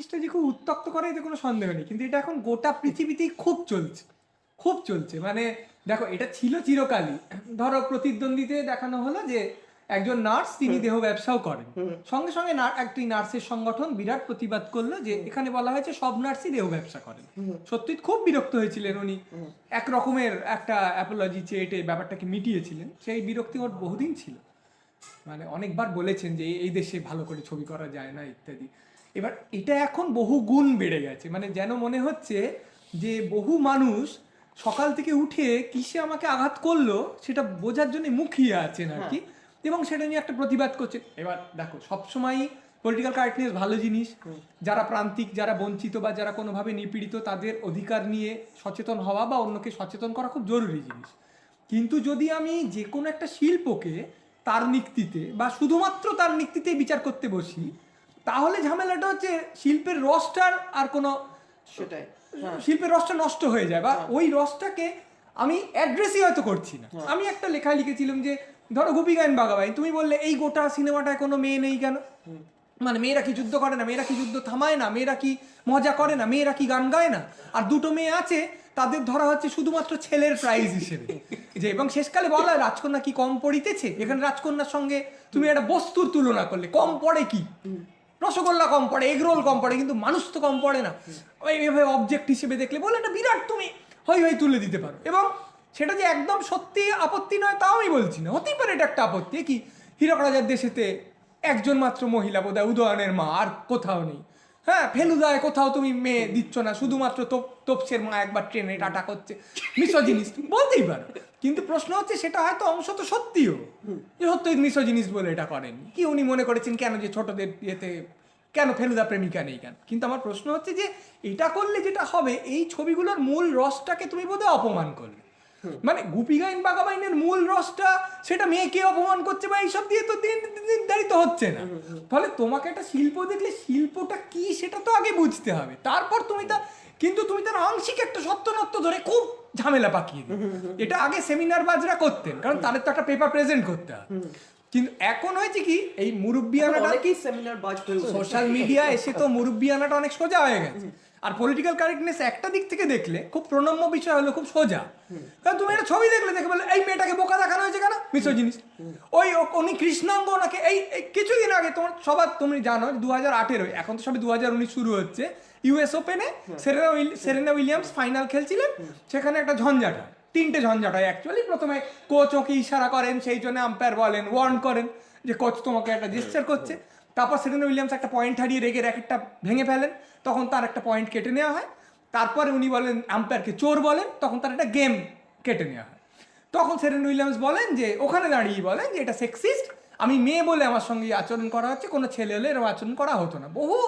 জিনিসটা যে খুব উত্তক্ত করে এতে কোনো সন্দেহ নেই। কিন্তু এটা এখন গোটা পৃথিবীতেই খুব চলছে। খুব চলছে। মানে দেখো এটা ছিল চিরকালই। ধরো প্রতিদ্বন্দ্বিতে দেখানো হলো যে একজন নার্স তিনি দেহ ব্যবসাও করেন। সঙ্গে সঙ্গে একটি নার্সের সংগঠন বিরাট প্রতিবাদ করল যে এখানে বলা হয়েছে সব নার্সই দেহ ব্যবসা করেন। সত্যি খুব বিরক্ত হয়েছিলেন উনি। এক রকমের একটা অ্যাপোলজি চেয়ে ব্যাপারটাকে মিটিয়েছিলেন। সেই বিরক্তি ওর বহুদিন ছিল। মানে অনেকবার বলেছেন যে এই দেশে ভালো করে ছবি করা যায় না ইত্যাদি। এবার এটা এখন বহু গুণ বেড়ে গেছে। মানে যেন মনে হচ্ছে যে বহু মানুষ সকাল থেকে উঠে কিসে আমাকে আঘাত করল সেটা বোঝার জন্য মুখিয়ে আছেন আর কি। এবং সেটা নিয়ে একটা প্রতিবাদ করছে। এবার দেখো সবসময়ই পলিটিক্যাল কারেক্টনেস ভালো জিনিস। যারা প্রান্তিক যারা বঞ্চিত বা যারা কোনোভাবে নিপীড়িত তাদের অধিকার নিয়ে সচেতন হওয়া বা অন্যকে সচেতন করা খুব জরুরি জিনিস। কিন্তু যদি আমি যে কোনো একটা শিল্পকে তার নিক্তিতে বা শুধুমাত্র তার নিক্তিতেই বিচার করতে বসি তাহলে ঝামেলাটা হচ্ছে শিল্পের রসটার আর কোনো সেটাই হ্যাঁ। শিল্পের রসটা নষ্ট হয়ে যায় বা ওই রসটাকে আমি অ্যাড্রেসই হয়তো করছি না। আমি একটা লেখা লিখেছিলাম যে ধরো গোপী গায়ন বাগাবাই তুমি বললে এই গোটা সিনেমাটায় কোনো মেয়ে নেই কেন? মানে মেয়েরা কি যুদ্ধ করে না? মেয়েরা কি যুদ্ধ থামায় না? মেয়েরা কি মজা করে না? মেয়েরা কি গান গায় না? আর দুটো মেয়ে আছে তাদের ধরা হচ্ছে শুধুমাত্র ছেলের প্রাইজ হিসেবে। যে এবং শেষকালে বলা হয়, রাজকন্যা কি কম পড়িতেছে? এখানে রাজকন্যার সঙ্গে তুমি একটা বস্তুর তুলনা করলে কম পড়ে কি? রসগোল্লা কম পড়ে এগরোল কম পড়ে, কিন্তু মানুষ তো কম পড়ে না। এভাবে অবজেক্ট হিসেবে দেখলে বলে, এটা বিরাট তুমি। হই হই তুলে দিতে পারো। এবং সেটা যে একদম সত্যি আপত্তি নয়, তাও আমি বলছি না। হতেই পারে এটা একটা আপত্তি। কি? হীরক রাজার দেশেতে একজন মাত্র মহিলা বোধহয় উদয়নের মা, আর কোথাও নেই। হ্যাঁ ফেলুদায় কোথাও তুমি মেয়ে দিচ্ছ না, শুধুমাত্র তোপ, তোপসের মা একবার ট্রেনে টাটা করছে। মিশ্র জিনিস বলতেই পারো। কিন্তু প্রশ্ন হচ্ছে, সেটা হয়তো অংশ তো সত্যিও। যে সত্যি মিশ্র জিনিস বলে এটা করেন। কি উনি মনে করেছেন কেন যে ছোটদের ইয়েতে, কেন ফেলুদা প্রেমিকা নেই কেন? কিন্তু আমার প্রশ্ন হচ্ছে যে, এটা করলে যেটা হবে, এই ছবিগুলোর মূল রসটাকে তুমি বোধহয় অপমান করলে। মানে গুপি গাইন বাগাবাইনের মূল রসটা সেটা মেয়েকে অপমান করছে বা এইসব দিয়ে তো দিন দিন নির্ধারিত হচ্ছে না। ফলে তোমাকে একটা শিল্প দেখলে শিল্পটা কি সেটা তো আগে বুঝতে হবে। তারপর তুমি তা কিন্তু তুমি তার আংশিক একটা সত্যনত্ব ধরে খুব ঝামেলা পাকিয়ে দিও এটা আগে সেমিনার বাজরা করতেন কারণ তাদের তো একটা পেপার প্রেজেন্ট করতে হয়। কিন্তু এখন হয়েছে কি এই মুরব্বিয়ানাটা অনেকেই সেমিনার বাজ সোশ্যাল মিডিয়া এসে তো মুরব্বিয়ানাটা অনেক সোজা হয়ে গেছে। আর পলিটিক্যাল কারেক্টনেস একটা দিক থেকে দেখলে খুব প্রণম্য বিষয় হলো খুব সোজা। কারণ তুমি একটা ছবি দেখলে দেখে বলে এই মেয়েটাকে বোকা দেখানো হয়েছে কেন? মিশ্র জিনিস। ওই উনি কৃষ্ণাঙ্গ ওনাকে এই কিছুদিন আগে তোমার সবার তুমি জানো দু হাজার আঠেরো এখন তো সবে দু হাজার উনিশ শুরু হচ্ছে ইউএস ওপেনে Serena Will- Serena Williams final খেলছিলেন। সেখানে একটা ঝঞ্ঝাট হয় তিনটে ঝঞ্ঝাট হয় অ্যাকচুয়ালি প্রথমে কোচ ওকে ইশারা করেন সেই জন্য আম্পায়ার বলেন ওয়ার্ন করেন যে কোচ তোমাকে একটা জেস্টার করছে। তারপর সেরেনা উইলিয়ামস একটা পয়েন্ট হারিয়ে রেগে র্যাকেটটা ভেঙে ফেলেন, তখন তার একটা পয়েন্ট কেটে নেওয়া হয়। তারপরে উনি বলেন আম্পায়ারকে চোর বলেন, তখন তার একটা গেম কেটে নেওয়া হয়। তখন সেরেন উইলিয়ামস বলেন যে, ওখানে দাঁড়িয়ে বলেন যে, এটা সেক্সিস্ট আমি মেয়ে বলে আমার সঙ্গে আচরণ করা হচ্ছে, কোনো ছেলে হলে এরকম আচরণ করা হতো না। বহু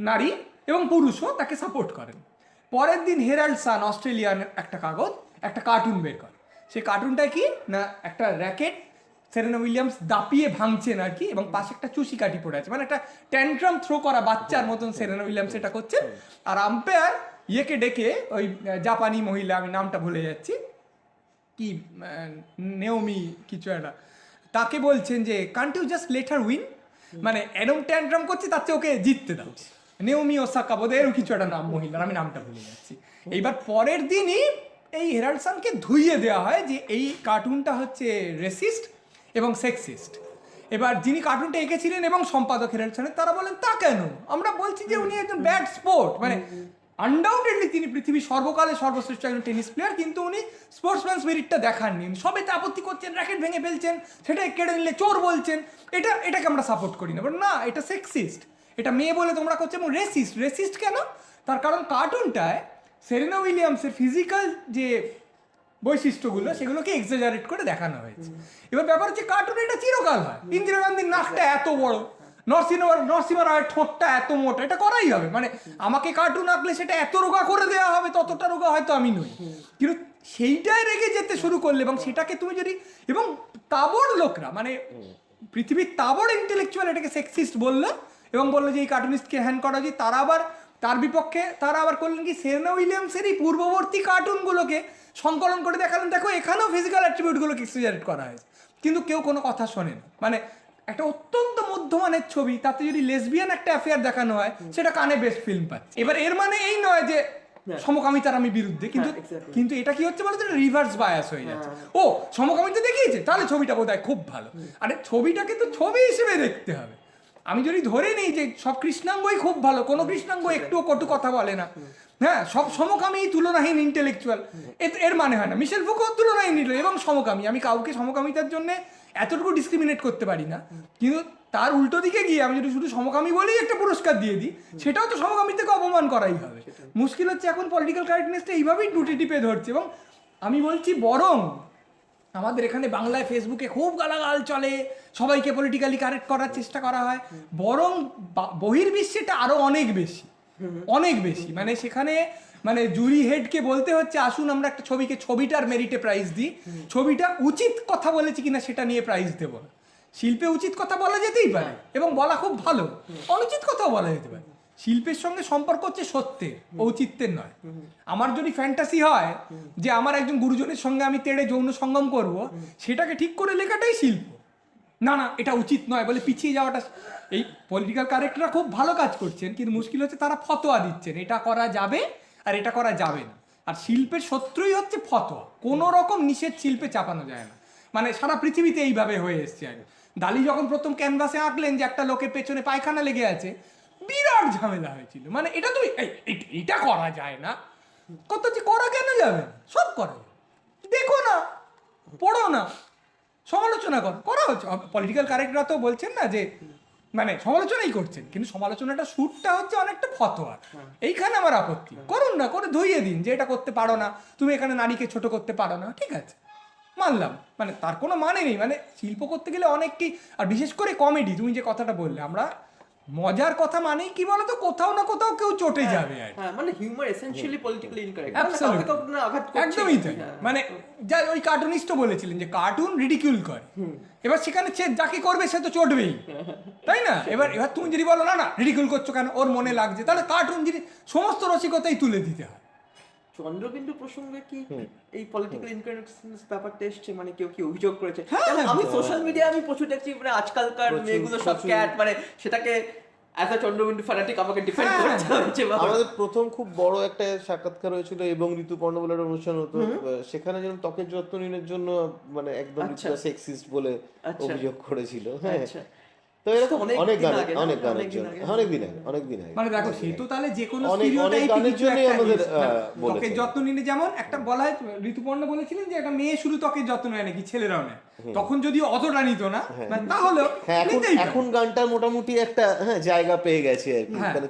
নারী এবং পুরুষও তাকে সাপোর্ট করেন। পরের দিন হেরাল্ড সান, অস্ট্রেলিয়ান একটা কাগজ, একটা কার্টুন বের করে। সেই কার্টুনটা কি? না, একটা র্যাকেট সেরেনা উইলিয়ামস দাপিয়ে ভাঙছেন আর কি এবং পাশে একটা চুষি কাঠি পড়ে আছে। মানে একটা ট্যান্ট্রাম থ্রো করা বাচ্চার মতন সেরেনা উইলিয়ামস এটা করছেন আর আম্পায়ার ইয়েকে ডেকে ওই জাপানি মহিলা, আমি নামটা ভুলে যাচ্ছি। কি নেওমি কিছু একটা। তাকে বলছেন যে can't you just let her win মানে এরম ট্যান্ট্রাম করছে, তার চেয়ে ওকে জিততে দাও। নেওমি ওসাকা বোধ এরকম কিছু একটা নাম মহিলার, আমি নামটা ভুলে যাচ্ছি। এইবার পরের দিনই এই হেরাল্ডসানকে ধুইয়ে দেওয়া হয় যে, এই কার্টুনটা হচ্ছে রেসিস্ট এবং সেক্সিস্ট এবার যিনি কার্টুনটা এঁকেছিলেন এবং সম্পাদক হেরাল্ডসানের তারা বলেন, তা কেন? আমরা বলছি যে উনি একজন ব্যাড স্পোর্ট মানে আনডাউটেডলি তিনি পৃথিবীর সর্বকালে সর্বশ্রেষ্ঠ একজন টেনিস প্লেয়ার কিন্তু উনি স্পোর্টসম্যান স্পিরিটটা দেখাননি। সবেতে আপত্তি করছেন র্যাকেট ভেঙে ফেলছেন সেটা কেড়ে নিলে চোর বলছেন। এটা, এটাকে আমরা সাপোর্ট করি না। But না, এটা সেক্সিস্ট এটা মেয়ে বলে তোমরা করছ এবং রেসিস্ট রেসিস্ট কেন? তার কারণ কার্টুনটায় সেরেনা উইলিয়ামসের ফিজিক্যাল যে বৈশিষ্ট্যগুলো সেগুলোকে এক্সাজারেট করে দেখানো হয়েছে। এবার ব্যাপার হচ্ছে কার্টুন এটা চিরকাল হয়। ইন্দিরা গান্ধীর নাকটা এত বড় নরসিংহ নরসিংহ রায়ের ঠোঁটটা এত মোটা, এটা করাই হবে। মানে আমাকে কার্টুন আঁকলে সেটা এত রোগা করে দেওয়া হবে, ততটা রোগা হয়তো আমি নই। কিন্তু সেইটাই রেগে যেতে শুরু করলে এবং সেটাকে তুমি যদি এবং তাবড় লোকরা মানে পৃথিবীর তাবড় ইন্টেলেকচুয়াল এটাকে সেক্সিস্ট বলল এবং বলল যে এই কার্টুনিস্টকে হ্যান করা উচিত, তারা আবার তার বিপক্ষে তারা আবার করলেন কি? সেরেনা উইলিয়ামসের এই পূর্ববর্তী কার্টুনগুলোকে সংকলন করে দেখালেন দেখো এখানেও ফিজিক্যাল অ্যাট্রিবিউটগুলোকে এক্সিজারেট করা হয়েছে। কিন্তু কেউ কোনো কথা শোনে না মানে একটা অত্যন্ত মধ্যমানের ছবি তাতে যদি লেসবিয়ান একটা অ্যাফেয়ার দেখানো হয় সেটা কানে বেস্ট ফিল্ম পাচ্ছে এবার এর মানে এই নয় যে সমকামিতার আমি বিরুদ্ধে কিন্তু হ্যাঁ, কিন্তু এটা কি হচ্ছে বলতো? রিভার্স বায়াস হয়ে যাচ্ছে। ও সমকামিতা দেখিয়েছে? তাহলে ছবিটা বোধহয় খুব ভালো। আরে ছবিটাকে তো ছবি হিসেবে দেখতে হবে। আমি যদি ধরে নিই যে সব কৃষ্ণাঙ্গই খুব ভালো কোনো কৃষ্ণাঙ্গ একটুও কটু কথা বলে না। হ্যাঁ সব সমকামী তুলনাহীন ইন্টেলেকচুয়াল এর মানে হয় না। মিশেল ফুকো তুলনাহীন নিল এবং সমকামী। আমি কাউকে সমকামিতার জন্য এতটুকু ডিসক্রিমিনেট করতে পারি না। কিন্তু তার উল্টো দিকে গিয়ে আমি যদি শুধু সমকামী বলেই একটা পুরস্কার দিয়ে দিই সেটাও তো সমকামিতাকে অপমান করাই হবে। মুশকিল হচ্ছে এখন পলিটিক্যাল কারেক্টনেসটা এইভাবেই টুটি টিপে ধরছে এবং আমি বলছি বরং আমাদের এখানে বাংলায় ফেসবুকে খুব গালাগাল চলে। সবাইকে পলিটিক্যালি কারেক্ট করার চেষ্টা করা হয়। বরং বহির্বিশ্বে এটা আরও অনেক বেশি। অনেক বেশি। মানে সেখানে মানে জুরি হেডকে বলতে হচ্ছে, আসুন, আমরা একটা ছবিকে, ছবিটার মেরিটে প্রাইজ দিই। ছবিটা উচিত কথা বলেছি কিনা সেটা নিয়ে প্রাইজ দেবো শিল্পে উচিত কথা বলা যেতেই পারে এবং বলা খুব ভালো। অনুচিত কথাও বলা যেতে পারে। শিল্পের সঙ্গে সম্পর্ক হচ্ছে সত্যের ঔচিত্যের নয়। আমার যদি ফ্যান্টাসি হয় যে আমার একজন গুরুজনের সঙ্গে আমি তেড়ে যৌন সঙ্গম করব সেটাকে ঠিক করে লেখাটাই শিল্প। না না এটা উচিত নয় বলে পিছিয়ে যাওয়াটা এই পলিটিক্যাল কারেক্টরা খুব ভালো কাজ করছেন কিন্তু মুশকিল হচ্ছে তারা ফতোয়া দিচ্ছেন এটা করা যাবে আর এটা করা যাবে না। আর শিল্পের শত্রুই হচ্ছে ফতোয়া কোনো রকম নিষেধ শিল্পে চাপানো যায় না। মানে সারা পৃথিবীতে এইভাবে হয়ে এসছে আগে। দালি যখন প্রথম ক্যানভাসে আঁকলেন যে একটা লোকের পেছনে পায়খানা লেগে আছে বিরাট ঝামেলা হয়েছিল। মানে এটা তুমি এটা করা যায় না। কত যে করা কেন যাবে? সব করা দেখো না, পড়ো না, সমালোচনা কর। করা হচ্ছে। পলিটিক্যাল কারেক্টরা তো বলছেন না যে মানে সমালোচনাই করছেন, কিন্তু সমালোচনাটা সুরটা হচ্ছে অনেকটা ফতোয়া। এইখানে আমার আপত্তি। করুন না, করে ধুইয়ে দিন যে এটা করতে পারো না, তুমি এখানে নারীকে ছোট করতে পারো না, ঠিক আছে। মানলাম। মানে তার কোনো মানে নেই। মানে শিল্প করতে গেলে অনেক কি আর বিশেষ করে কমেডি তুমি যে কথাটা বললে, আমরা মজার কথা মানেই কি বলতো? কোথাও না কোথাও কেউ চটে যাবে আর হ্যাঁ মানে হিউমার এসেনশিয়ালি পলিটিক্যালি ইনকারেক্ট একদমই তাই। হ্যাঁ। মানে যা ওই কার্টুনিস্টও বলেছিলেন যে কার্টুন রিডিকিউল করে। এবার সেখানে সে যাকে করবে সে তো চটবেই। তাই না? এবার এবার তুমি যদি বলো না না রিডিকিউল করছ কেন? ওর মনে লাগছে। তাহলে কার্টুন যদি সমস্ত রসিকতাই তুলে দিতে হয়। চন্দ্রবিন্দু প্রসঙ্গে কি এই পলিটিক্যাল ইনকারেক্টনেস ব্যাপারটা এসছে? মানে কেউ কি অভিযোগ করেছে? হ্যাঁ, আমি সোশ্যাল মিডিয়া আমি প্রচুর দেখছি মানে আজকালকার মেয়েগুলো সব ক্যাট মানে সেটাকে অ্যাজ আ চন্দ্রবিন্দু ফ্যানাটিক আমাকে ডিফেন্ড হ্যাঁ, করতে হয়েছে আমাদের প্রথম খুব বড় একটা সাক্ষাৎকার হয়েছিল এবং ঋতুপর্ণ বলে একটা অনুষ্ঠান হতো। সেখানে যেন ত্বকের যত্ন নিনের জন্য মানে একদম আচ্ছা। সেক্সিস্ট বলে আচ্ছা। অভিযোগ করেছিল। হ্যাঁ। আচ্ছা। তো এরকম অনেক অনেক গান অনেক গানের অনেক দিন জন্য। আগে। অনেক দিন আগে অনেক দিন আগে। মানে দেখো সে তো তাহলে যে কোনো অনেক- অনেক কিছু একটা আমাদের, জিনিস। আহ, না, বলেছে। যত্ন নিলে যেমন একটা বলা হয় ঋতুপর্ণ বলেছিলেন যে একটা মেয়ে শুধু ত্বকের যত্ন নেয় নাকি ছেলেরাও নেয়। তখন যদি অতটা নিত না মানে তাহলেও হ্যাঁ এখন গানটা মোটামুটি একটা হ্যাঁ জায়গা পেয়ে গেছে আর কি। হ্যাঁ। মানে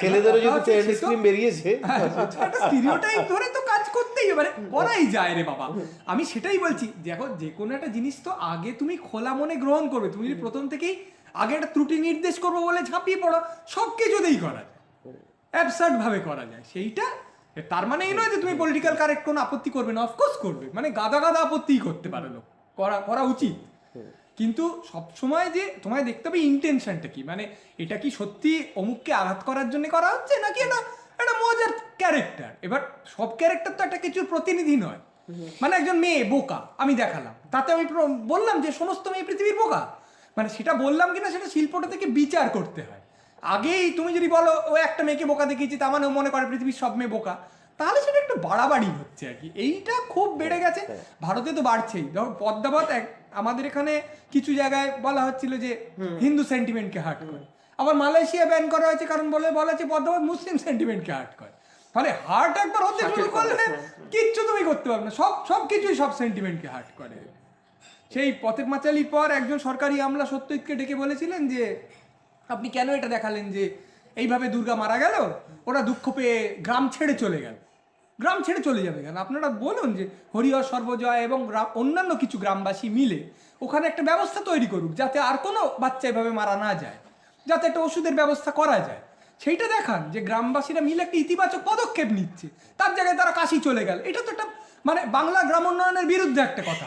ছেলেদেরও যদি বেরিয়েছে। হ্যাঁ, স্টিরিওটাইপ ধরে তো কাজ করতেই মানে করাই যায় রে বাবা। আমি সেটাই বলছি দেখো যে কোনো একটা জিনিস তো আগে তুমি খোলা মনে গ্রহণ করবে। তুমি যদি প্রথম থেকেই আগে একটা ত্রুটি নির্দেশ করব বলে ঝাঁপিয়ে পড়ো সব কিছুতেই করা যায়। অ্যাবসার্ড ভাবে করা যায়। সেইটা তার মানে এই নয় যে তুমি পলিটিক্যাল কারেক্ট কোনো আপত্তি করবে না। অফকোর্স করবে। মানে গাদা গাদা আপত্তিই করতে পারে লোক। করা করা উচিত। কিন্তু সব সময় যে তোমায় দেখতে হবে ইন্টেনশনটা কি? মানে এটা কি সত্যি অমুককে আঘাত করার জন্য করা হচ্ছে নাকি এটা একটা মজার ক্যারেক্টার এবার সব ক্যারেক্টার তো একটা কিছুর প্রতিনিধি নয়। মানে একজন মেয়ে বোকা। আমি দেখালাম। তাতে আমি বললাম যে সমস্ত মেয়ে পৃথিবীর বোকা? মানে সেটা বললাম কিনা সেটা শিল্পটা থেকে বিচার করতে হয়। আগেই তুমি যদি বলো ও একটা মেয়েকে বোকা দেখিয়েছি তার মানে মনে করে পৃথিবীর সব মেয়ে বোকা তাহলে সেটা একটু বাড়াবাড়ি হচ্ছে আর কি। এইটা খুব বেড়ে গেছে। ভারতে তো বাড়ছেই। ধর পদ্মাবত এক আমাদের এখানে কিছু জায়গায় বলা হচ্ছিল যে হিন্দু সেন্টিমেন্টকে হার্ট করে। আবার মালয়েশিয়া ব্যান করা হয়েছে কারণ বলে বলা হচ্ছে পদ্মাবত মুসলিম সেন্টিমেন্টকে হার্ট করে। তাহলে হার্ট একবার হতে শুরু করলে কিচ্ছু তুমি করতে পারবে না। সব সব কিছুই সব সেন্টিমেন্টকে হার্ট করে। সেই পথের মাচালির পর একজন সরকারি আমলা সত্যজিৎকে ডেকে বলেছিলেন যে, আপনি কেন এটা দেখালেন যে এইভাবে দুর্গা মারা গেল? ওরা দুঃখ পেয়ে গ্রাম ছেড়ে চলে গেল। গ্রাম ছেড়ে চলে যাবে কেন? আপনারা বলুন যে হরিহর, সর্বজয় এবং অন্যান্য কিছু গ্রামবাসী মিলে ওখানে একটা ব্যবস্থা তৈরি করুক, যাতে আর কোনো বাচ্চা এভাবে মারা না যায়, যাতে একটা ওষুধের ব্যবস্থা করা যায়। সেইটা দেখান যে গ্রামবাসীরা মিলে একটা ইতিবাচক পদক্ষেপ নিচ্ছে। তার জায়গায় তারা কাশি চলে গেল। এটা তো একটা মানে বাংলা গ্রাম উন্নয়নের বিরুদ্ধে একটা কথা।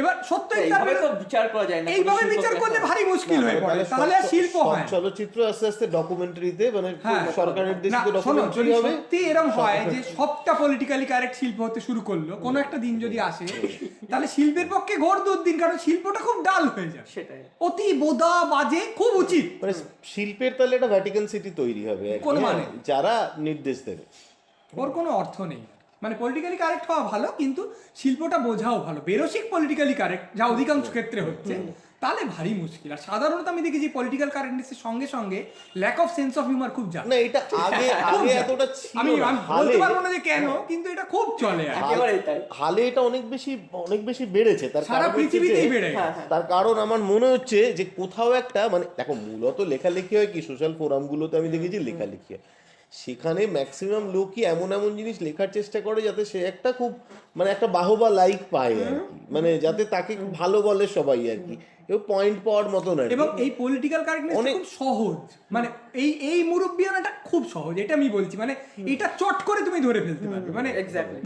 এবার সত্যই এইভাবে তো বিচার করা যায় না এইভাবে বিচার করলে ভারী মুশকিল হয়ে পড়ে। তাহলে আর শিল্প হয় চলচ্চিত্র আস্তে আস্তে ডকুমেন্টারিতে মানে হ্যাঁ। সরকারের ডকুমেন্টারি হবে সত্যি এরকম হয় যে সবটা পলিটিক্যালি কারেক্ট শিল্প হতে শুরু করল কোনো একটা দিন যদি আসে তাহলে শিল্পের পক্ষে ঘোর দুর্দিন কারণ শিল্পটা খুব ডাল হয়ে যায়। সেটাই। অতি বোদা বাজে খুব উচিত। মানে শিল্পের তাহলে একটা ভ্যাটিকান সিটি তৈরি হবে কোনো হ্যাঁ, মানে? যারা নির্দেশ দেবে। ওর কোনো অর্থ নেই। মানে পলিটিক্যালি কারেক্ট হওয়া ভালো কিন্তু শিল্পটা বোঝাও ভালো। বেরসিক পলিটিক্যালি কারেক্ট যা অধিকাংশ ক্ষেত্রে হচ্ছে। তাহলে ভারী মুশকিল। আর সাধারণত আমি দেখেছি পলিটিক্যাল কারেক্টনেসের সঙ্গে সঙ্গে lack of sense of humour খুব যায় না এটা আগে আগে এতটা ছিল আমি বলতে পারব না যে কেন কিন্তু এটা খুব চলে হালে এটা অনেক বেশি অনেক বেশি বেড়েছে। তার সারা পৃথিবীতেই বেড়ে হ্যাঁ। হ্যাঁ। তার কারণ আমার মনে হচ্ছে যে কোথাও একটা মানে দেখো মূলত লেখালেখি হয় কি? সোশ্যাল ফোরামগুলোতে আমি দেখেছি লেখালেখি হয়। সেখানে ম্যাক্সিমাম লোকই এমন এমন জিনিস লেখার চেষ্টা করে যাতে সে একটা খুব মানে একটা বাহবা লাইক পায় আর কি। মানে যাতে তাকে ভালো বলে সবাই আর কি। এবং পয়েন্ট পাওয়ার মতন আর কি। এবং এই পলিটিক্যাল কারেক্টনেস খুব সহজ। মানে এই এই মুরব্বিয়ানাটা খুব সহজ এটা আমি বলছি। মানে এটা চট করে তুমি ধরে ফেলতে পারবে। মানে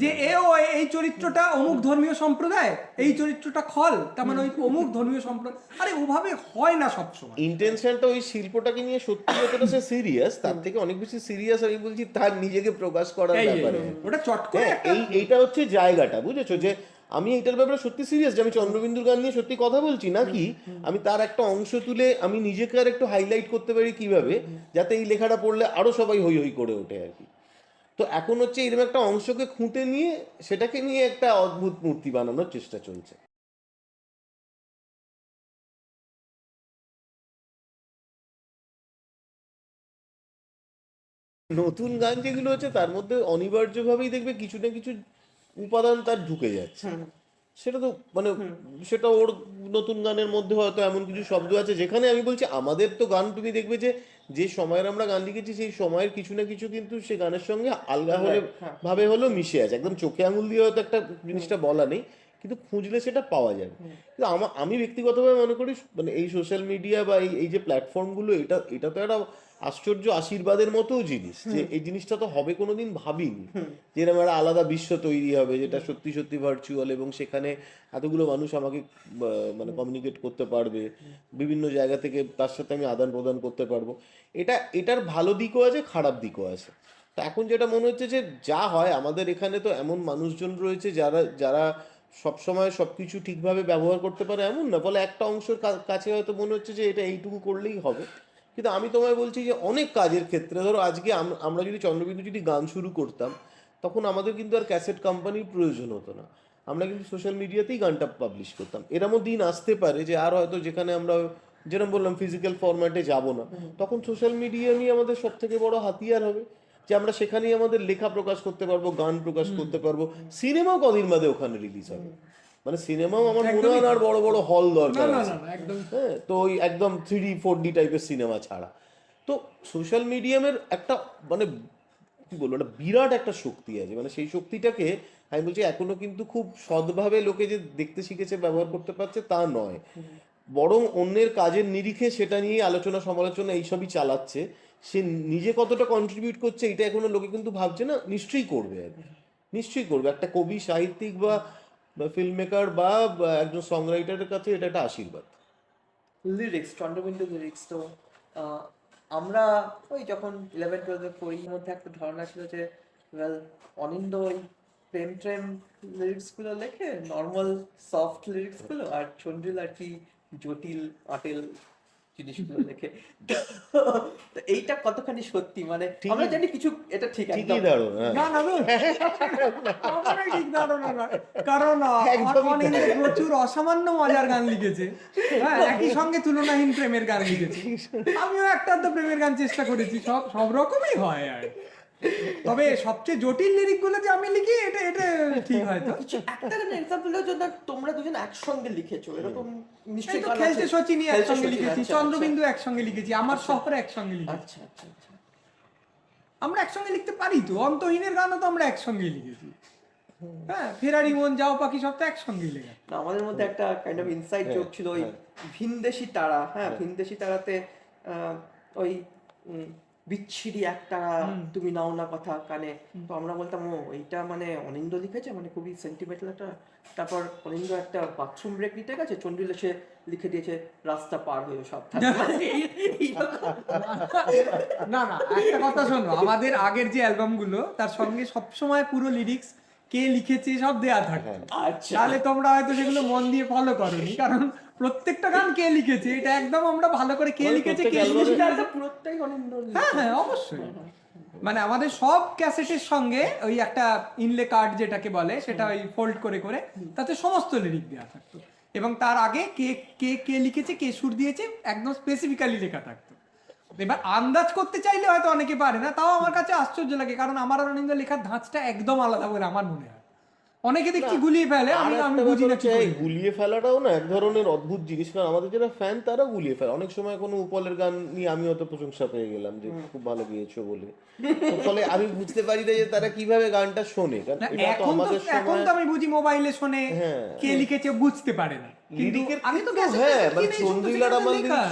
যে এ ও এই চরিত্রটা অমুক ধর্মীয় সম্প্রদায় এই চরিত্রটা খল তার মানে ওই অমুক ধর্মীয় সম্প্রদায়। আরে ওভাবে হয় না সবসময়। ইন্টেনশনটা ওই শিল্পটাকে নিয়ে সত্যি যতটা সে সিরিয়াস তার থেকে অনেক বেশি সিরিয়াস আমি বলছি তার নিজেকে প্রকাশ করার ব্যাপারে। ওটা চট করে হ্যাঁ এই এইটা হচ্ছে জায়গাটা বুঝেছ? যে আমি এইটার ব্যাপারে সত্যি সিরিয়াস যে আমি চন্দ্রবিন্দুর গান নিয়ে সত্যি কথা বলছি নাকি আমি তার একটা অংশ তুলে আমি নিজেকে আর একটু হাইলাইট করতে পারি কীভাবে? যাতে এই লেখাটা পড়লে আরও সবাই হই হই করে ওঠে আর কি। তো এখন হচ্ছে এরকম একটা অংশকে খুঁটে নিয়ে সেটাকে নিয়ে একটা অদ্ভুত মূর্তি বানানোর চেষ্টা চলছে। নতুন গান যেগুলো হচ্ছে তার মধ্যে অনিবার্যভাবেই দেখবে কিছু না কিছু উপাদান তার ঢুকে যাচ্ছে। সেটা তো মানে সেটা ওর নতুন গানের মধ্যে হয়তো এমন কিছু শব্দ আছে যেখানে আমি বলছি আমাদের তো গান তুমি দেখবে যে যে সময়ের আমরা গান লিখেছি সেই সময়ের কিছু না কিছু কিন্তু সে গানের সঙ্গে আলগা হলে হ্যাঁ। ভাবে হলেও মিশে আছে। একদম চোখে আঙুল দিয়ে হয়তো একটা জিনিসটা বলা নেই কিন্তু খুঁজলে সেটা পাওয়া যাবে। কিন্তু আমার আমি ব্যক্তিগতভাবে মনে করি মানে এই সোশ্যাল মিডিয়া বা এই এই যে প্ল্যাটফর্মগুলো এটা এটা তো একটা আশ্চর্য আশীর্বাদের মতো জিনিস যে এই জিনিসটা তো হবে কোনোদিন ভাবিনি। যেরকম একটা আলাদা বিশ্ব তৈরি হবে যেটা সত্যি সত্যি ভার্চুয়াল এবং সেখানে এতগুলো মানুষ আমাকে মানে কমিউনিকেট করতে পারবে বিভিন্ন জায়গা থেকে তার সাথে আমি আদান প্রদান করতে পারব। এটা এটার ভালো দিকও আছে খারাপ দিকও আছে। তো এখন যেটা মনে হচ্ছে যে যা হয় আমাদের এখানে তো এমন মানুষজন রয়েছে যারা যারা সবসময় সবকিছু ঠিকভাবে ব্যবহার করতে পারে এমন না ফলে একটা অংশের কাছে হয়তো মনে হচ্ছে যে এটা এইটুকু করলেই হবে। কিন্তু আমি তোমায় বলছি যে অনেক কাজের ক্ষেত্রে ধরো আজকে আমরা যদি চন্দ্রবিন্দু যদি গান শুরু করতাম তখন আমাদের কিন্তু আর ক্যাসেট কোম্পানির প্রয়োজন হতো না। আমরা কিন্তু সোশ্যাল মিডিয়াতেই গানটা পাবলিশ করতাম। এরমও দিন আসতে পারে যে আর হয়তো যেখানে আমরা যেরকম বললাম ফিজিক্যাল ফরম্যাটে যাব না। তখন সোশ্যাল মিডিয়া নিয়ে আমাদের সব থেকে বড় হাতিয়ার হবে যে আমরা সেখানেই আমাদের লেখা প্রকাশ করতে পারব গান প্রকাশ করতে পারব। সিনেমাও কদিন বাদে ওখানে রিলিজ হবে। মানে সিনেমাও আমার মনে হয় আর বড় বড় হল দরকার না আছে। না না, একদম। হ্যাঁ তো ওই একদম থ্রি ফোর ডি টাইপের সিনেমা ছাড়া। তো সোশ্যাল মিডিয়ামের একটা মানে কি বলব একটা বিরাট একটা শক্তি আছে। মানে সেই শক্তিটাকে আমি বলছি এখনও কিন্তু খুব সৎভাবে লোকে যে দেখতে শিখেছে ব্যবহার করতে পারছে তা নয়। বরং অন্যের কাজের নিরিখে সেটা নিয়ে আলোচনা সমালোচনা এইসবই চালাচ্ছে। সে নিজে কতটা কন্ট্রিবিউট করছে এটা এখনও লোকে কিন্তু ভাবছে না নিশ্চয়ই করবে আর। নিশ্চয়ই করবে। একটা কবি সাহিত্যিক বা ফিল্ম মেকার বা বা একজন সং রাইটারের কাছে এটা একটা আশীর্বাদ। লিরিক্স চন্দ্রবিন্দু লিরিক্স তো আমরা ওই যখন ইলেভেন টুয়েলভে পড়ি মধ্যে একটা ধারণা ছিল যে ওয়েল অনিন্দ ওই প্রেম ট্রেম লিরিক্সগুলো লেখে নর্মাল সফট লিরিক্সগুলো আর চন্দ্রিল আর কি জটিল, আটেল জিনিসগুলো দেখে। তো এইটা কতখানি সত্যি? মানে আমরা জানি কিছু এটা ঠিক ঠিকই দারুণ না না না। ঠিক না। কারণ প্রচুর অসামান্য মজার গান লিখেছে। হ্যাঁ একই সঙ্গে তুলনাহীন প্রেমের গান লিখেছে। আমিও একটা তো প্রেমের গান চেষ্টা করেছি সব সব রকমই হয় আর তবে সবচেয়ে জটিল লিরিকগুলো যে আমি লিখি এটা এটা ঠিক হয়তো। কিছু একটা এক্সাম্পলের জন্য তোমরা দুজন একসঙ্গে লিখেছো এরকম নিশ্চয়ই তো খেলতে। সচিনী একসঙ্গে লিখেছি আচ্ছা, চন্দ্রবিন্দু একসঙ্গে লিখেছি আমার শহরে একসঙ্গে লিখেছি। আচ্ছা আচ্ছা আচ্ছা। আমরা একসঙ্গে লিখতে পারি তো অন্তহীনের গানও তো আমরা একসঙ্গে লিখেছি। হ্যাঁ ফেরারি মন যাও পাখি সব তো একসঙ্গেই লেখা। না, আমাদের মধ্যে একটা কাইন্ড অফ ইনসাইড হ্যাঁ, জোক ছিল ওই ভিনদেশি তারা হ্যাঁ। ভিনদেশি তারাতে আহ, ওই উম, বিচ্ছিরি একটা তুমি নাও না কথা কানে। তো আমরা বলতাম ও এইটা মানে অনিন্দ লিখেছে? মানে খুবই সেন্টিমেন্টাল একটা। তারপর অনিন্দ একটা বাথরুম ব্রেক নিতে গেছে চন্ডিল এসে লিখে দিয়েছে রাস্তা পার হয়ে সব। না না একটা কথা শোনো আমাদের আগের যে অ্যালবামগুলো তার সঙ্গে সবসময় পুরো লিরিক্স কে লিখেছে সব দেয়া থাকে আচ্ছা। তাহলে তোমরা হয়তো সেগুলো মন দিয়ে ফলো করোনি কারণ প্রত্যেকটা গান কে লিখেছে? এটা একদম আমরা ভালো করে কে লিখেছে কে লিখেছে পুরোটাই অনিন্দ হ্যাঁ হ্যাঁ অবশ্যই। মানে আমাদের সব ক্যাসেটের সঙ্গে ওই একটা ইনলে কার্ড যেটাকে বলে সেটা ওই ফোল্ড করে করে তাতে সমস্ত লিরিক দেওয়া থাকতো। এবং তার আগে কে কে কে লিখেছে কে সুর দিয়েছে একদম স্পেসিফিক্যালি লেখা থাকতো। এবার আন্দাজ করতে চাইলে হয়তো অনেকে পারে না তাও আমার কাছে আশ্চর্য লাগে কারণ আমার অনিন্দ লেখার ধাঁচটা একদম আলাদা বলে আমার মনে হয়। অনেকে দেখছি গুলিয়ে ফেলে আমি আমি বুঝি না কি গুলিয়ে ফেলাটাও না এক ধরনের অদ্ভুত জিনিস কারণ আমাদের যারা ফ্যান তারা গুলিয়ে ফেলে। অনেক সময় কোনো উপলের গান নিয়ে আমি অত প্রশংসা পেয়ে গেলাম যে খুব ভালো গিয়েছো বলে। ফলে আমি বুঝতে পারি না যে তারা কীভাবে গানটা শোনে। এখন তো এখন তো আমি বুঝি মোবাইলে শোনে হ্যাঁ। কে লিখেছে বুঝতে পারে না। আমি তো হ্যাঁ মানে।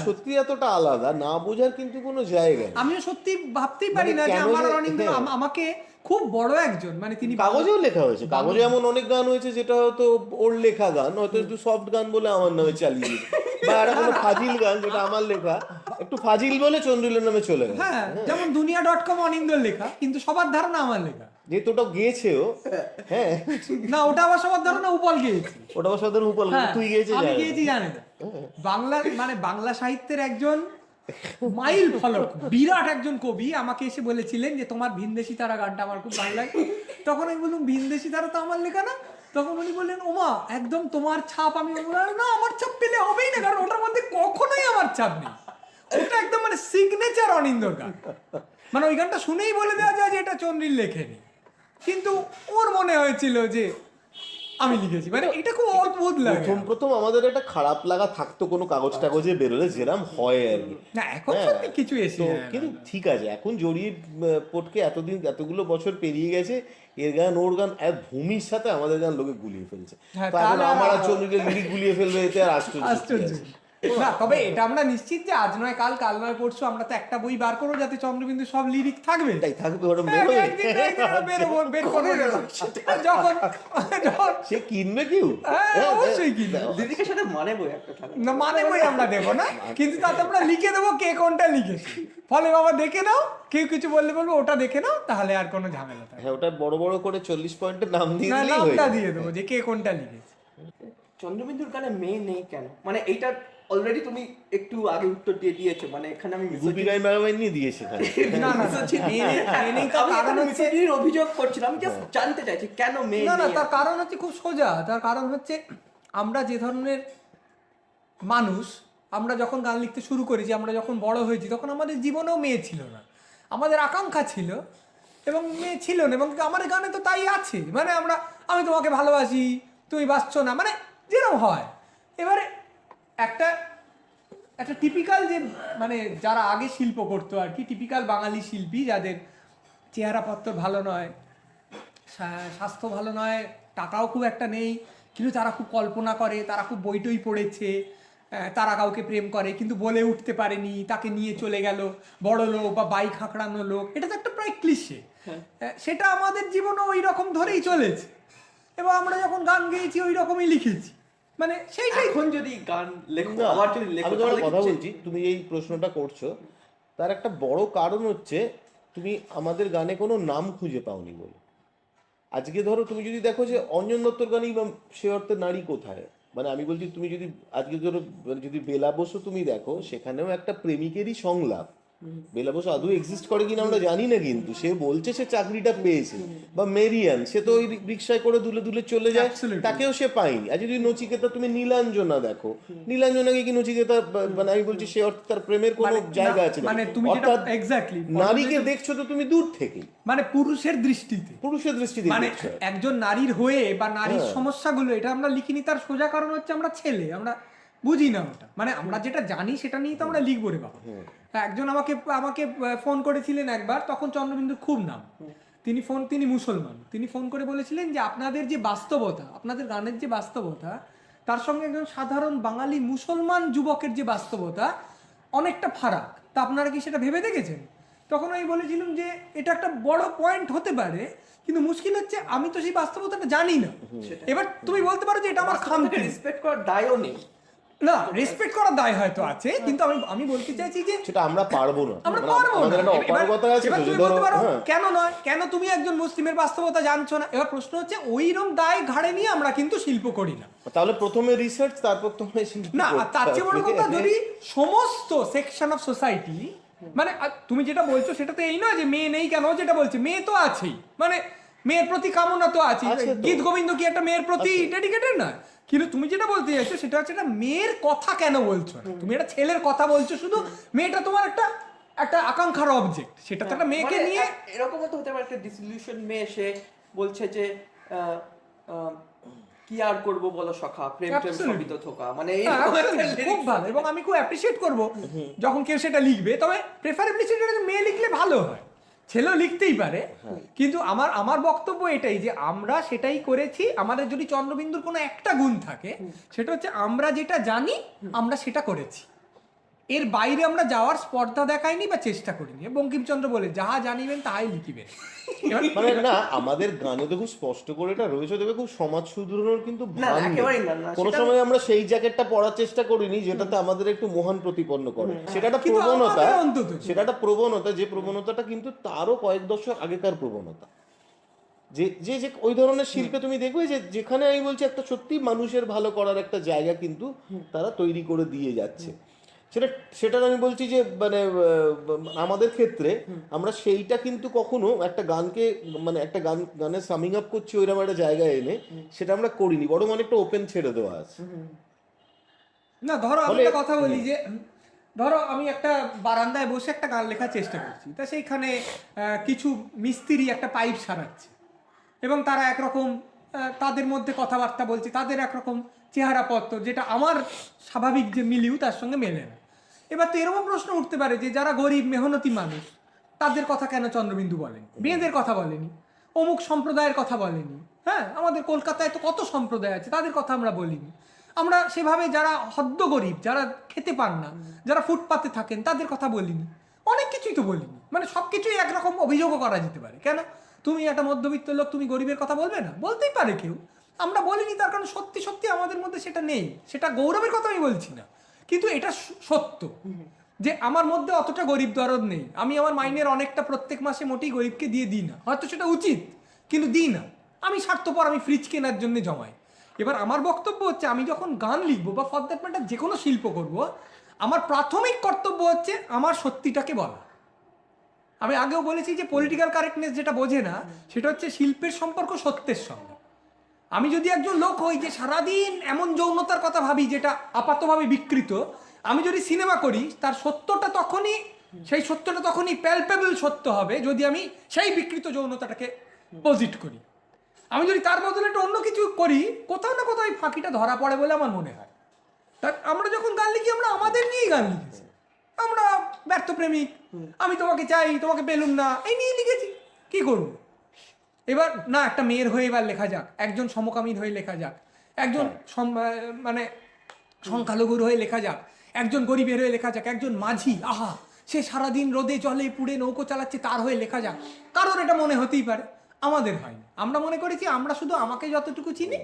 সত্যি এতটা আলাদা না বোঝার কিন্তু কোনো জায়গা নেই। আমিও সত্যি ভাবতেই পারি মানে না যে আমার অনিন্দ হ্যাঁ। আম- আমাকে খুব বড় একজন মানে তিনি কাগজেও লেখা হয়েছে। কাগজে এমন অনেক গান হয়েছে যেটা হয়তো ওর লেখা গান হয়তো একটু সফট গান বলে আমার নামে চালিয়ে বা একটা কোনো ফাজিল গান যেটা আমার লেখা। একটু ফাজিল বলে চন্দ্রিলের নামে চলে গেছে। হ্যাঁ যেমন দুনিয়া ডট কম অনিন্দর লেখা কিন্তু সবার ধারণা আমার লেখা। যেহেতু ওটা গেয়েছেও হ্যাঁ। না ওটা আবার সবার ধারণা উপল গিয়েছে। ওটা আমার সাথে উপল হ্যাঁ, তুই গিয়েছিস আমি গিয়েছি জানে না বাংলা মানে বাংলা সাহিত্যের একজন মাইল ফলক। বিরাট একজন কবি আমাকে এসে বলেছিলেন যে, তোমার ভিনদেশি তারা গানটা আমার খুব ভালো লাগে। তখন আমি বললাম, ভিনদেশি তারা তো আমার লেখা না? তখন উনি বললেন, ওমা, একদম তোমার ছাপ। আমি না, আমার ছাপ পেলে হবেই না, কারণ ওটার মধ্যে কখনোই আমার ছাপ নেই। ওটা একদম মানে সিগনেচার অনিন্দর গান। মানে ওই গানটা শুনেই বলে দেওয়া যায় যে, এটা চন্দ্রিল লেখেনি। কিন্তু ওর মনে হয়েছিল যে আমি লিখেছি মানে এটা খুব অদ্ভুত লাগে। প্রথম প্রথম আমাদের একটা খারাপ লাগা থাকতো কোনো কাগজ টাগজে বেরোলে যেরাম হয় আর কি। না এখন হ্যাঁ, সত্যি কিছু এসে। কিন্তু ঠিক আছে এখন জড়িয়ে পটকে এতদিন এতগুলো বছর পেরিয়ে গেছে এর গান ওর গান এক ভূমির সাথে আমাদের গান লোকে গুলিয়ে ফেলছে। হ্যাঁ, তো এখন তাহলে আর- আমার আর চন্দ্রিকের লিরিক গুলিয়ে ফেলবে এতে আর আশ্চর্য? না তবে এটা আমরা নিশ্চিত যে আজ নয় কাল কাল নয় পরশু আমরা তো একটা বই বার করব যাতে চন্দ্রবিন্দু সব লিরিক থাকবে। তাই থাকবে হ্যাঁ, আমরা বের করব যখন সে কিনবে কেউ? হ্যাঁ, অবশ্যই কিনবে। দিদিকে সাথে মানে বই একটা না মানে বই আমরা দেবো না কিন্তু তাতে আমরা লিখে দেবো কে কোনটা লিখেছে। ফলে বাবা দেখে নাও কেউ কিছু বললে বলব ওটা দেখে নাও তাহলে আর কোনো ঝামেলা থাকে হ্যাঁ ওটা বড় বড় করে চল্লিশ পয়েন্টের নাম দিয়ে নামটা দিয়ে দেবো যে কে কোনটা লিখেছে। চন্দ্রবিন্দুর গানে মেয়ে নেই কেন? মানে এইটা অলরেডি তুমি একটু আগে উত্তর দিয়ে দিয়েছ মানে এখানে আমি গুপি গাই নিয়ে দিয়েছে না না মিসোজিনির অভিযোগ করছিলাম আমি জাস্ট জানতে চাইছি কেন মেয়ে না না তার কারণ হচ্ছে খুব সোজা। তার কারণ হচ্ছে আমরা যে ধরনের মানুষ আমরা যখন গান লিখতে শুরু করেছি আমরা যখন বড় হয়েছি তখন আমাদের জীবনেও মেয়ে ছিল না। আমাদের আকাঙ্ক্ষা ছিল এবং মেয়ে ছিল না এবং আমার গানে তো তাই আছে। মানে আমরা আমি তোমাকে ভালোবাসি তুমি বাঁচছো না মানে যেরকম হয়। এবারে একটা একটা টিপিক্যাল যে মানে যারা আগে শিল্প করতো আর কি টিপিক্যাল বাঙালি শিল্পী যাদের চেহারাপত্র ভালো নয় স্বাস্থ্য ভালো নয় টাকাও খুব একটা নেই কিন্তু তারা খুব কল্পনা করে তারা খুব বইটই পড়েছে তারা কাউকে প্রেম করে কিন্তু বলে উঠতে পারেনি তাকে নিয়ে চলে গেল বড় লোক বা বাইক হাঁকড়ানো লোক এটা তো একটা প্রায় ক্লিশে। সেটা আমাদের জীবনে ওই রকম ধরেই চলেছে। এবং আমরা যখন গান গেয়েছি ওই রকমই লিখেছি। মানে সেইটাই এখন যদি গান লেখো আবার যদি লেখো তোমার কথা বলছি তুমি এই প্রশ্নটা করছ তার একটা বড় কারণ হচ্ছে তুমি আমাদের গানে কোনো নাম খুঁজে পাওনি বলে। আজকে ধরো তুমি যদি দেখো যে অঞ্জন দত্তর গানেই বা সে অর্থে নারী কোথায়? মানে আমি বলছি তুমি যদি আজকে ধরো মানে যদি বেলা বসো তুমি দেখো সেখানেও একটা প্রেমিকেরই সংলাপ। বেলা বসু আদৌ এক্সিস্ট করে কিনা আমরা জানি না কিন্তু। সে বলছে সে চাকরিটা পেয়েছে। বা মেরিয়ান সে তো ওই রিক্সায় করে দুলে দুলে চলে যায়। তাকেও সে পায়নি। আর যদি নচিকেতা তুমি নীলাঞ্জনা দেখো। নীলাঞ্জনাকে কি নচিকেতা মানে আমি বলছি সে অর্থে তার প্রেমের কোনো মানে জায়গা আছে মানে তুমি যেটা এক্স্যাক্টলি নারীকে দেখছ তো তুমি দূর থেকে। মানে পুরুষের দৃষ্টিতে। পুরুষের দৃষ্টি দিয়ে মানে একজন নারীর হয়ে বা নারীর হ্যাঁ। সমস্যাগুলো এটা আমরা লিখিনি তার সোজা কারণ হচ্ছে আমরা ছেলে। আমরা বুঝি না ওটা। মানে আমরা যেটা জানি সেটা নিয়ে তো আমরা লিখব রে বাবা। একজন আমাকে আমাকে ফোন করেছিলেন একবার তখন চন্দ্রবিন্দুর খুব নাম। তিনি ফোন তিনি মুসলমান। তিনি ফোন করে বলেছিলেন যে আপনাদের যে বাস্তবতা আপনাদের গানের যে বাস্তবতা তার সঙ্গে একজন সাধারণ বাঙালি মুসলমান যুবকের যে বাস্তবতা অনেকটা ফারাক। তা আপনারা কি সেটা ভেবে দেখেছেন? তখন আমি বলেছিলাম যে এটা একটা বড় পয়েন্ট হতে পারে কিন্তু মুশকিল হচ্ছে আমি তো সেই বাস্তবতাটা জানি না। এবার তুমি বলতে পারো যে এটা আমার খামতি। রেসপেক্ট করার দায়ও নেই। না রেসপেক্ট করার দায় হয়তো আছে কিন্তু আমি আমি বলতে চাইছি যে সেটা আমরা পারব না। আমরা মানে পারব না। এবার- তুমি বলতে পারো হ্যাঁ। কেন নয়? কেন তুমি একজন মুসলিমের বাস্তবতা জানছো না? এবার প্রশ্ন হচ্ছে ওইরকম দায় ঘাড়ে নিয়ে আমরা কিন্তু শিল্প করি না। তাহলে প্রথমে রিসার্চ তারপর শিল্প না তার চেয়ে বড় কথা যদি সমস্ত সেকশন অফ সোসাইটি মানে তুমি যেটা বলছো সেটা তো এই নয় যে মেয়ে নেই কেন? যেটা বলছে মেয়ে তো আছেই। মানে মেয়ের প্রতি কামনা তো আছে গীত গোবিন্দ কি একটা মেয়ের প্রতি ডেডিকেটেড না কিন্তু তুমি যেটা বলতে চাইছো সেটা হচ্ছে একটা মেয়ের কথা কেন বলছো না? তুমি একটা ছেলের কথা বলছো শুধু মেয়েটা তোমার একটা একটা আকাঙ্ক্ষার অবজেক্ট সেটা তো একটা মেয়েকে মানে নিয়ে এরকমও তো হতে পারে একটা ডিসলিউশন মেয়ে সে বলছে যে কি আর করব বলো সখা? প্রেম প্রেম Absolutely. সবই তো থোকা। মানে হ্যাঁ, খুব ভালো। এবং আমি খুব অ্যাপ্রিসিয়েট করব যখন কেউ সেটা লিখবে। তবে প্রেফারেবলি সেটা মেয়ে লিখলে ভালো হয়। ছেলেও লিখতেই পারে। কিন্তু আমার আমার বক্তব্য এটাই যে আমরা সেটাই করেছি আমাদের যদি চন্দ্রবিন্দুর কোনো একটা গুণ থাকে সেটা হচ্ছে আমরা যেটা জানি আমরা সেটা করেছি। এর বাইরে আমরা যাওয়ার স্পর্ধা দেখাইনি বা চেষ্টা করিনি। বঙ্কিমচন্দ্র বলে যাহা জানিবেন তাহাই লিখিবেন। মানে না আমাদের গানে তো খুব স্পষ্ট করে এটা রয়েছে দেখবে খুব সমাজ শুধরানোর কিন্তু কোনো সময় আমরা সেই জ্যাকেটটা পরার চেষ্টা করিনি যেটাতে আমাদের একটু মহান প্রতিপন্ন করে। সেটা একটা প্রবণতা অন্তত। সেটা একটা প্রবণতা যে প্রবণতাটা কিন্তু তারও কয়েক দশক আগেকার প্রবণতা। যে যে যে ওই ধরনের শিল্পে তুমি দেখবে যে যেখানে আমি বলছি একটা সত্যি মানুষের ভালো করার একটা জায়গা কিন্তু তারা তৈরি করে দিয়ে যাচ্ছে। সেটা সেটা আমি বলছি যে মানে আমাদের ক্ষেত্রে আমরা সেইটা কিন্তু কখনো একটা গানকে মানে একটা গান গানের সামিং আপ করছি ওইরকম একটা জায়গায় এনে সেটা আমরা করিনি বরং অনেকটা ওপেন ছেড়ে দেওয়া আছে। না ধরো আমি একটা কথা বলি যে ধরো আমি একটা বারান্দায় বসে একটা গান লেখার চেষ্টা করছি তা সেইখানে কিছু মিস্ত্রি একটা পাইপ সারাচ্ছে এবং তারা একরকম তাদের মধ্যে কথাবার্তা বলছে তাদের একরকম চেহারাপত্র যেটা আমার স্বাভাবিক যে মিলিউ তার সঙ্গে মেলে না। এবার তো এরকম প্রশ্ন উঠতে পারে যে যারা গরিব মেহনতি মানুষ তাদের কথা কেন চন্দ্রবিন্দু বলেন? মেয়েদের কথা বলেনি। অমুক সম্প্রদায়ের কথা বলেনি। হ্যাঁ আমাদের কলকাতায় তো কত সম্প্রদায় আছে তাদের কথা আমরা বলিনি। আমরা সেভাবে যারা হদ্দ গরিব যারা খেতে পান না যারা ফুটপাতে থাকেন তাদের কথা বলিনি। অনেক কিছুই তো বলিনি। মানে সব কিছুই একরকম অভিযোগও করা যেতে পারে। কেন? তুমি একটা মধ্যবিত্ত লোক তুমি গরিবের কথা বলবে না? বলতেই পারে কেউ। আমরা বলিনি তার কারণ সত্যি সত্যি আমাদের মধ্যে সেটা নেই। সেটা গৌরবের কথা আমি বলছি না। কিন্তু এটা সত্য। যে আমার মধ্যে অতটা গরিব দরদ নেই। আমি আমার মাইনের অনেকটা প্রত্যেক মাসে মোটেই গরিবকে দিয়ে দিই না। হয়তো সেটা উচিত, কিন্তু দিই না। আমি স্বার্থপর, আমি ফ্রিজ কেনার জন্য জমাই। এবার আমার বক্তব্য হচ্ছে, আমি যখন গান লিখব বা ফর দ্যাট ম্যাটার যে কোনো শিল্প করব, আমার প্রাথমিক কর্তব্য হচ্ছে আমার সত্যিটাকে বলা। আমি আগেও বলেছি যে পলিটিক্যাল কারেক্টনেস যেটা বোঝে না, সেটা হচ্ছে শিল্পের সম্পর্ক সত্যের সঙ্গে। আমি যদি একজন লোক হই যে সারাদিন এমন যৌনতার কথা ভাবি যেটা আপাতভাবে বিকৃত আমি যদি সিনেমা করি তার সত্যটা তখনই সেই সত্যটা তখনই প্যালপেবল সত্য হবে যদি আমি সেই বিকৃত যৌনতাটাকে পজিট করি। আমি যদি তার বদলে একটা অন্য কিছু করি কোথাও না কোথাও ফাঁকিটা ধরা পড়ে বলে আমার মনে হয়। তা আমরা যখন গান লিখি আমরা আমাদের নিয়েই গান লিখেছি। আমরা ব্যর্থ প্রেমিক আমি তোমাকে চাই তোমাকে পেলুম না এই নিয়ে লিখেছি। কি করব? এবার না একটা মেয়ের হয়ে এবার লেখা যাক একজন সমকামীর হয়ে লেখা যাক একজন মানে সংখ্যালঘুর হয়ে লেখা যাক একজন গরিবের হয়ে লেখা যাক একজন মাঝি আহা সে সারাদিন রোদে জলে পুড়ে নৌকো চালাচ্ছে তার হয়ে লেখা যাক। কারোর এটা মনে হতেই পারে আমাদের হয়নি। আমরা মনে করেছি আমরা শুধু আমাকে যতটুকু চিনি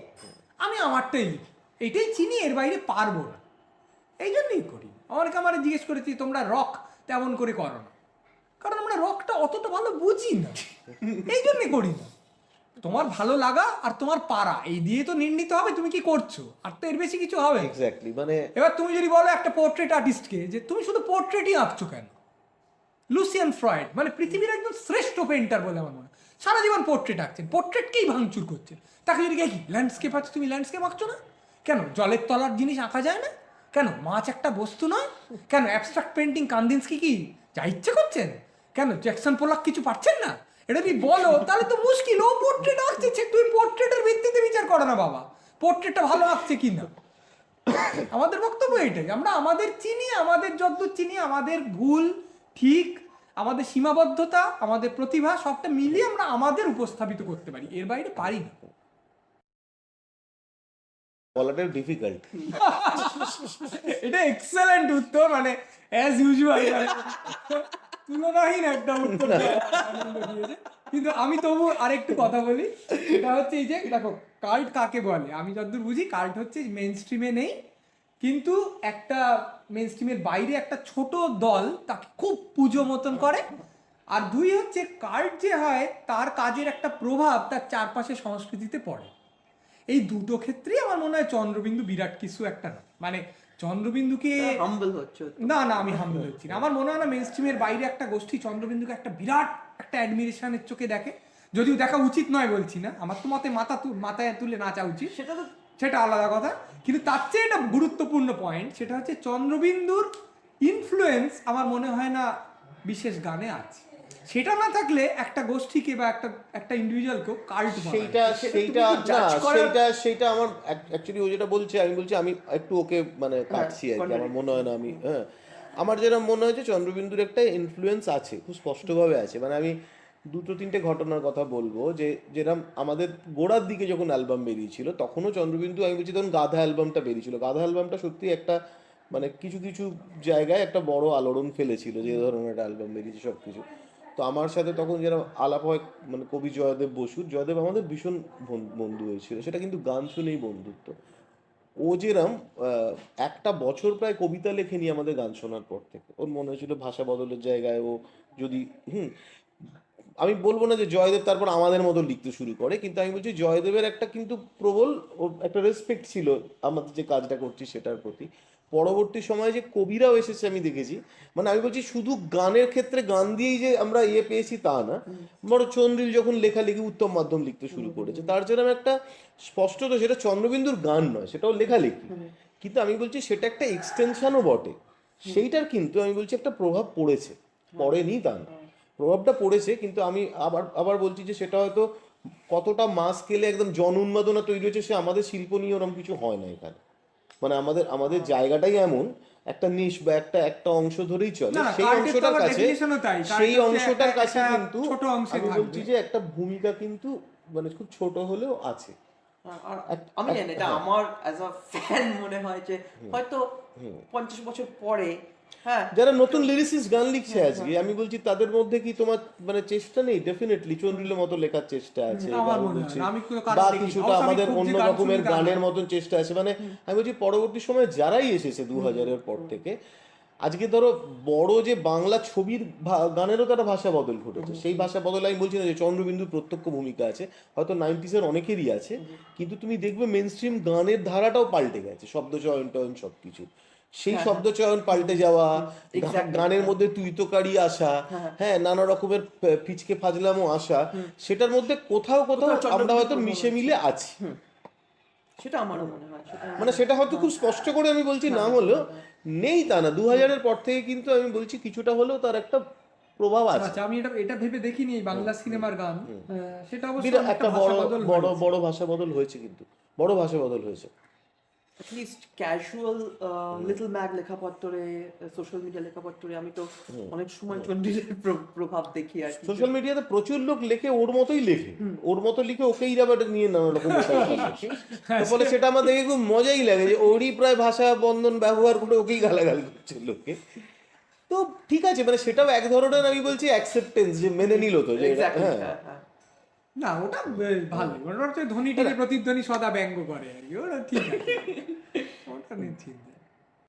আমি আমারটাই লিখি। এটাই চিনি এর বাইরে পারব না। এই জন্যই করি। অনেকে আমার জিজ্ঞেস করেছি তোমরা রক তেমন করে করো না। কারণ আমরা রকটা অতটা ভালো বুঝি না। এই জন্যই করি না। তোমার ভালো লাগা আর তোমার পারা এই দিয়ে তো নির্ণীত হবে তুমি কি করছ। আর তো এর বেশি কিছু হবে এক্স্যাক্টলি মানে এবার তুমি যদি বলো একটা পোর্ট্রেট আর্টিস্টকে যে তুমি শুধু পোর্ট্রেটই আঁকছো কেন? লুসিয়ান ফ্রয়েড মানে পৃথিবীর একজন শ্রেষ্ঠ পেন্টার বলে আমার মনে হয়। সারা জীবন পোর্ট্রেট আঁকছেন পোর্ট্রেটকেই ভাঙচুর করছেন। তাকে যদি কি ল্যান্ডস্কেপ আছে তুমি ল্যান্ডস্কেপ আঁকছো না? কেন জলের তলার জিনিস আঁকা যায় না? কেন মাছ একটা বস্তু নয়? কেন অ্যাবস্ট্রাক্ট পেন্টিং কান্দিন্সকি কি? যা ইচ্ছে করছেন। কেন জ্যাকসন পোলাক কিছু পারছেন না? এটা যদি বলো, তাহলে তো মুশকিল। ও পোর্ট্রেট আঁকছে তুই পোর্ট্রেটের ভিত্তিতে বিচার করো না বাবা। পোর্ট্রেটটা ভালো আঁকছে কি না? আমাদের বক্তব্য এটাই। আমরা আমাদের চিনি, আমাদের যদ্দূর চিনি, আমাদের ভুল ঠিক, আমাদের সীমাবদ্ধতা, আমাদের প্রতিভা, সবটা মিলিয়ে আমরা আমাদের উপস্থাপিত করতে পারি। এর বাইরে পারি না। বলাটা ডিফিকাল্ট এটা এক্সেলেন্ট উত্তর মানে অ্যাজ ইউজুয়াল তুলনাহীন একটা উত্তর। কিন্তু আমি তবু আরেকটু কথা বলি সেটা হচ্ছে এই যে দেখো কাল্ট কাকে বলে? আমি যতদূর বুঝি কাল্ট হচ্ছে মেন স্ট্রিমে নেই কিন্তু একটা মেন স্ট্রিমের বাইরে একটা ছোট দল তাকে খুব পুজো মতন করে। আর দুই হচ্ছে কাল্ট যে হয় তার কাজের একটা প্রভাব তার চারপাশে সংস্কৃতিতে পড়ে। এই দুটো ক্ষেত্রেই আমার মনে হয় চন্দ্রবিন্দু বিরাট কিছু একটা না। মানে চন্দ্রবিন্দুকে হাম্বল না না আমি হামলে হচ্ছি না। আমার মনে হয় না মেন স্ট্রিমের বাইরে একটা গোষ্ঠী চন্দ্রবিন্দুকে একটা বিরাট একটা অ্যাডমিরেশনের চোখে দেখে। যদিও দেখা উচিত নয় বলছি না। আমার তো মতে মাথা মাথায় তুলে নাচা উচিত। সেটা তো সেটা আলাদা কথা। কিন্তু তার চেয়ে এটা গুরুত্বপূর্ণ পয়েন্ট সেটা হচ্ছে চন্দ্রবিন্দুর ইনফ্লুয়েন্স আমার মনে হয় না বিশেষ গানে আছে। সেটা না থাকলে একটা গোষ্ঠীকে বা একটা একটা ইন্ডিভিজুয়ালকেও কাল্ট সেইটা সেটা সেইটা না সেইটা সেইটা আমার অ্যাকচুয়ালি ও যেটা বলছে আমি বলছি আমি একটু ওকে মানে কাটছি আর কি আমার মনে হয় না আমি হ্যাঁ। আমার যেটা মনে হয়েছে চন্দ্রবিন্দুর একটা ইনফ্লুয়েন্স আছে খুব স্পষ্টভাবে আছে। মানে আমি দুটো তিনটে ঘটনার কথা বলব যে যেরকম আমাদের গোড়ার দিকে যখন অ্যালবাম বেরিয়েছিল তখনও চন্দ্রবিন্দু আমি বলছি তখন গাধা অ্যালবামটা বেরিয়েছিল। গাধা অ্যালবামটা সত্যি একটা মানে কিছু কিছু জায়গায় একটা বড় আলোড়ন ফেলেছিল যে ধরনের একটা অ্যালবাম বেরিয়েছে সব কিছু তো আমার সাথে তখন যেরকম আলাপ হয় মানে কবি জয়দেব বসুর, জয়দেব আমাদের ভীষণ বন- বন্ধু হয়েছিল। সেটা কিন্তু গান শুনেই বন্ধুত্ব। ও যেরম একটা বছর প্রায় কবিতা লেখেনি আমাদের গান শোনার পর থেকে। ওর মনে হয়েছিল ভাষা বদলের জায়গায় ও যদি, হুম, আমি বলব না যে জয়দেব তারপর আমাদের মতো লিখতে শুরু করে, কিন্তু আমি বলছি জয়দেবের একটা কিন্তু প্রবল একটা রেসপেক্ট ছিল আমাদের যে কাজটা করছি সেটার প্রতি। পরবর্তী সময়ে যে কবিরাও এসেছে আমি দেখেছি। মানে আমি বলছি শুধু গানের ক্ষেত্রে গান দিয়েই যে আমরা ইয়ে পেয়েছি তা না। বড় চন্দ্রিল যখন লেখালেখি উত্তম মাধ্যম লিখতে শুরু করেছে তার জন্য একটা স্পষ্টত সেটা চন্দ্রবিন্দুর গান নয় সেটাও লেখালেখি। কিন্তু আমি বলছি সেটা একটা এক্সটেনশনও বটে। সেইটার কিন্তু আমি বলছি একটা প্রভাব পড়েছে। পড়েনি তা না। প্রভাবটা পড়েছে কিন্তু আমি আবার আবার বলছি যে সেটা হয়তো কতটা মাস স্কেলে একদম জন উন্মাদনা তৈরি হয়েছে সে আমাদের শিল্প নিয়ে ওরকম কিছু হয় না এখানে। মানে আমাদের আমাদের জায়গাটাই এমন একটা নিশ বা একটা একটা অংশ ধরেই চলে। সেই অংশটার কাছে সেই অংশটার কাছে কিন্তু ছোট অংশে আমি বলছি যে একটা ভূমিকা কিন্তু মানে খুব ছোট হলেও আছে। আর আমি জানি এটা হ্যাঁ। আমার অ্যাজ আ ফ্যান মনে হয় যে হয়তো পঞ্চাশ বছর পরে যারা নতুন লিরিসিস্ট গান লিখছে আজকে আমি বলছি তাদের মধ্যে কি তোমার মানে চেষ্টা নেই? ডেফিনেটলি চন্দ্রিলের মতো লেখার চেষ্টা আছে হয় বা কিছুটা আমাদের অন্য রকমের গানের। মতন চেষ্টা আছে। মানে আমি বলছি পরবর্তী সময়ে যারাই এসেছে দু হাজারের পর থেকে আজকে ধরো বড় যে বাংলা ছবির গানেরও তো একটা ভাষা বদল ঘটেছে। সেই ভাষা বদল আমি বলছি না যে চন্দ্রবিন্দুর প্রত্যক্ষ ভূমিকা আছে হয়তো নাইনটিসের অনেকেরই আছে কিন্তু তুমি দেখবে মেন স্ট্রিম গানের ধারাটাও পাল্টে গেছে শব্দ চয়ন টয়ন সবকিছু সেই শব্দ চয়ন পাল্টে যাওয়া গানের মধ্যে তুই আসা হ্যাঁ নানা রকমের পিচকে ফাজলামও আসা সেটার মধ্যে কোথাও কোথাও আমরা হয়তো মিশে মিলে আছি। সেটা আমারও মনে হয় মানে সেটা হয়তো খুব স্পষ্ট করে আমি বলছি না হলেও নেই তা না। দু হাজারের পর থেকে কিন্তু আমি বলছি কিছুটা হলেও তার একটা প্রভাব আছে। আচ্ছা আমি এটা এটা ভেবে দেখিনি বাংলা সিনেমার গান। সেটা অবশ্য একটা বড় বদল বড় বড় ভাষা বদল হয়েছে কিন্তু। বড় ভাষা বদল হয়েছে। At least casual little mag লেখাপত্তরে social media লেখাপত্তরে আমি তো অনেক সময় চন্ডীদের প্রভাব দেখি আর সোশ্যাল মিডিয়াতে প্রচুর লোক লেখে ওর মতোই লেখে। ওর মতো লিখে ওকেই আবার নিয়ে নানা রকম তো ফলে সেটা আমার দেখে খুব মজাই লাগে যে ওরই প্রায় ভাষা বন্ধন ব্যবহার করে ওকেই গালাগাল করছে লোকে। তো ঠিক আছে মানে সেটাও এক ধরনের আমি বলছি অ্যাকসেপ্টেন্স যে মেনে নিল তো যে হ্যাঁ। হ্যাঁ, হ্যাঁ। না ওটা ভালো। ওটা হচ্ছে ধ্বনিটিকে প্রতিধ্বনি সদা ব্যঙ্গ করে আর কি ওটা ঠিক আছে। ওটা নিশ্চিত